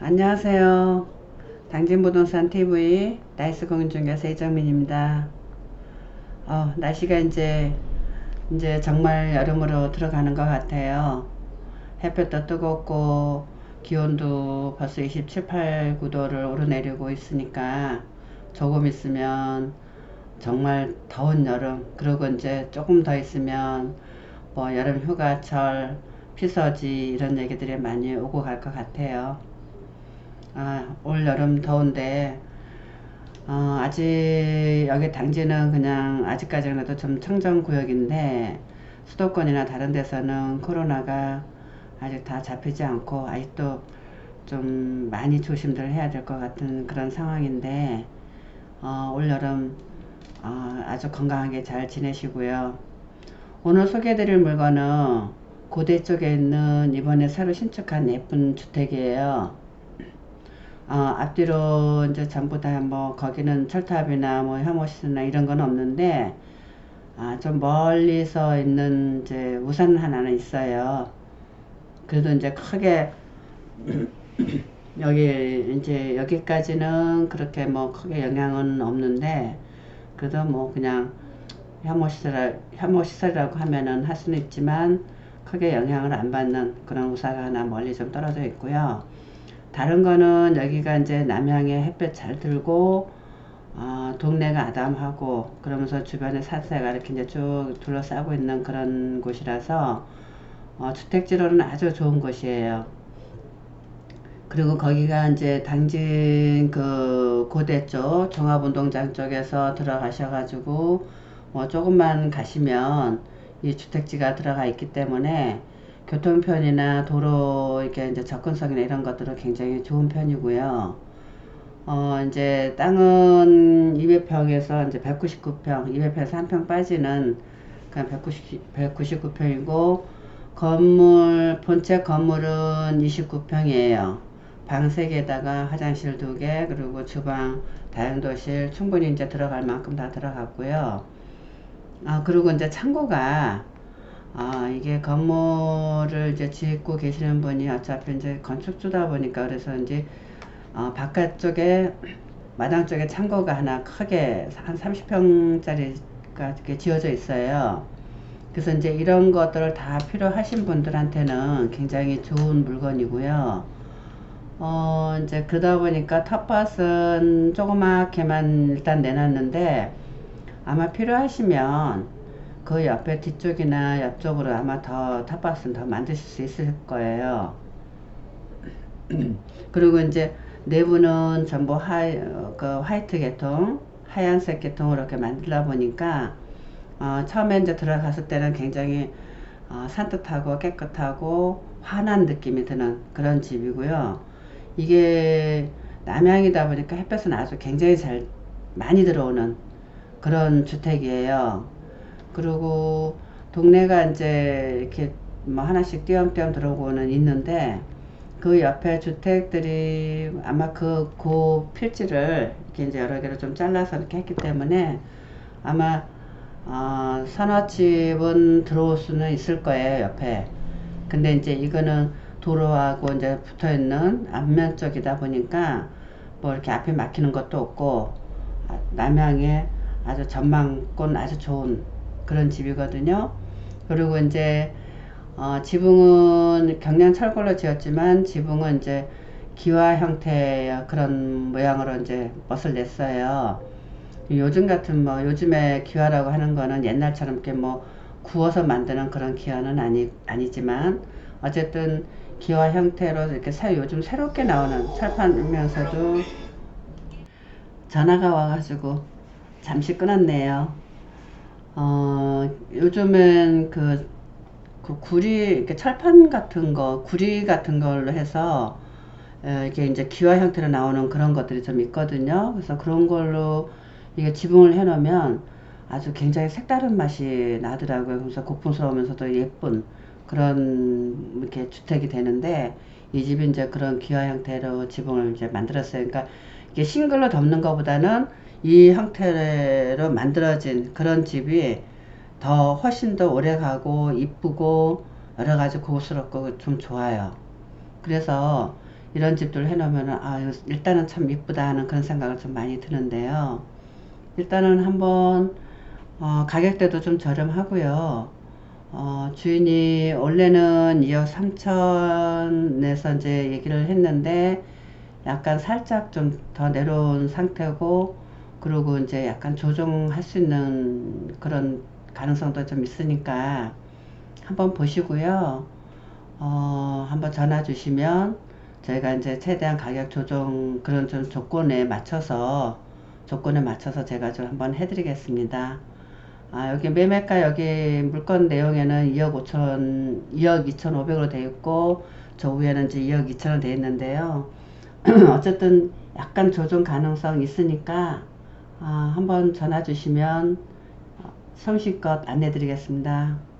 안녕하세요. 당진부동산 TV 나이스 공인중개사 이정민입니다. 어, 날씨가 이제 이제 정말 여름으로 들어가는 것 같아요. 햇볕도 뜨겁고 기온도 벌써 27, 8, 9도를 오르내리고 있으니까 조금 있으면 정말 더운 여름 그리고 이제 조금 더 있으면 뭐 여름 휴가철 피서지 이런 얘기들이 많이 오고 갈 것 같아요. 아, 올 여름 더운데 어, 아직 여기 당지는 그냥 아직까지는 그래도 좀 청정구역인데 수도권이나 다른 데서는 코로나가 아직 다 잡히지 않고 아직도 좀 많이 조심들 해야 될 것 같은 그런 상황인데 어, 올 여름 어, 아주 건강하게 잘 지내시고요. 오늘 소개해드릴 물건은 고대 쪽에 있는 이번에 새로 신축한 예쁜 주택이에요. 어, 앞뒤로 이제 전부 다 뭐 거기는 철탑이나 뭐 혐오시스나 이런 건 없는데 아, 좀 멀리서 있는 이제 우산 하나는 있어요. 그래도 이제 크게 여기 이제 여기까지는 그렇게 뭐 크게 영향은 없는데 그래도 뭐 그냥 혐오시설 혐오시설이라고 하면은 할 수는 있지만 크게 영향을 안 받는 그런 우사가 하나 멀리 좀 떨어져 있고요. 다른 거는 여기가 이제 남향에 햇볕 잘 들고 어, 동네가 아담하고 그러면서 주변에 사세가 이렇게 이제 쭉 둘러싸고 있는 그런 곳이라서 어, 주택지로는 아주 좋은 곳이에요. 그리고 거기가 이제 당진 그 고대 쪽 종합운동장 쪽에서 들어가셔가지고 뭐 조금만 가시면 이 주택지가 들어가 있기 때문에 교통편이나 도로 이렇게 이제 접근성이나 이런 것들은 굉장히 좋은 편이고요. 어, 이제 땅은 200평에서 이제 199평, 200평에서 한 평 빠지는 그냥 190, 199평이고 건물 본체 건물은 29평이에요. 방 3개에다가 화장실 2개 그리고 주방 다용도실 충분히 이제 들어갈 만큼 다 들어갔고요. 아 그리고 이제 창고가 아 이게 건물을 이제 짓고 계시는 분이 어차피 이제 건축주다 보니까 그래서 이제 어, 바깥쪽에 마당 쪽에 창고가 하나 크게 한 30평짜리가 이렇게 지어져 있어요. 그래서 이제 이런 것들을 다 필요하신 분들한테는 굉장히 좋은 물건이고요. 어, 이제 그러다 보니까 텃밭은 조그맣게만 일단 내놨는데 아마 필요하시면 그 옆에 뒤쪽이나 옆쪽으로 아마 더 텃밭은 더 만드실 수 있을 거예요. 그리고 이제 내부는 전부 하, 그 화이트 계통, 하얀색 계통으로 이렇게 만들다 보니까 어, 처음에 이제 들어갔을 때는 굉장히 어, 산뜻하고 깨끗하고 환한 느낌이 드는 그런 집이고요. 이게 남향이다 보니까 햇볕은 아주 굉장히 잘 많이 들어오는 그런 주택이에요. 그리고 동네가 이제 이렇게 뭐 하나씩 띄엄띄엄 들어오고는 있는데 그 옆에 주택들이 아마 그, 그 필지를 이렇게 이제 여러 개로 좀 잘라서 이렇게 했기 때문에 아마 어, 서너 집은 들어올 수는 있을 거예요, 옆에. 근데 이제 이거는 도로하고 이제 붙어 있는 앞면 쪽이다 보니까 뭐 이렇게 앞에 막히는 것도 없고 아, 남향에 아주 전망권 아주 좋은 그런 집이거든요. 그리고 이제 어, 지붕은 경량 철골로 지었지만 지붕은 이제 기와 형태의 그런 모양으로 이제 멋을 냈어요. 요즘 같은 뭐 요즘에 기와라고 하는 거는 옛날처럼 이렇게 뭐 구워서 만드는 그런 기와는 아니 아니지만 어쨌든 기와 형태로 이렇게 새, 요즘 새롭게 나오는 철판이면서도 전화가 와가지고 잠시 끊었네요. 어, 요즘은 그, 그 구리, 이렇게 철판 같은 거, 구리 같은 걸로 해서 에, 이게 이제 기와 형태로 나오는 그런 것들이 좀 있거든요. 그래서 그런 걸로 이게 지붕을 해놓으면 아주 굉장히 색다른 맛이 나더라고요. 그래서 고풍스러우면서도 예쁜 그런 이렇게 주택이 되는데 이 집이 이제 그런 기와 형태로 지붕을 이제 만들었어요. 그러니까 이게 싱글로 덮는 것보다는 이 형태로 만들어진 그런 집이 더 훨씬 더 오래 가고 이쁘고 여러 가지 고급스럽고 좀 좋아요. 그래서 이런 집들 해놓으면은 아 일단은 참 이쁘다 하는 그런 생각을 좀 많이 드는데요. 일단은 한번 어, 가격대도 좀 저렴하고요. 어, 주인이 원래는 2억 3천에서 이제 얘기를 했는데 약간 살짝 좀 더 내려온 상태고 그리고 이제 약간 조정할 수 있는 그런 가능성도 좀 있으니까 한번 보시고요. 어, 한번 전화 주시면 저희가 이제 최대한 가격 조정 그런 좀 조건에 맞춰서 조건에 맞춰서 제가 좀 한번 해드리겠습니다. 아, 여기 매매가 여기 물건 내용에는 2억 5천, 2억 2천5백으로 되어 있고, 저 위에는 이제 2억 2천으로 되어 있는데요. 어쨌든 약간 조정 가능성 있으니까, 아, 한번 전화 주시면 어, 성실껏 안내 드리겠습니다.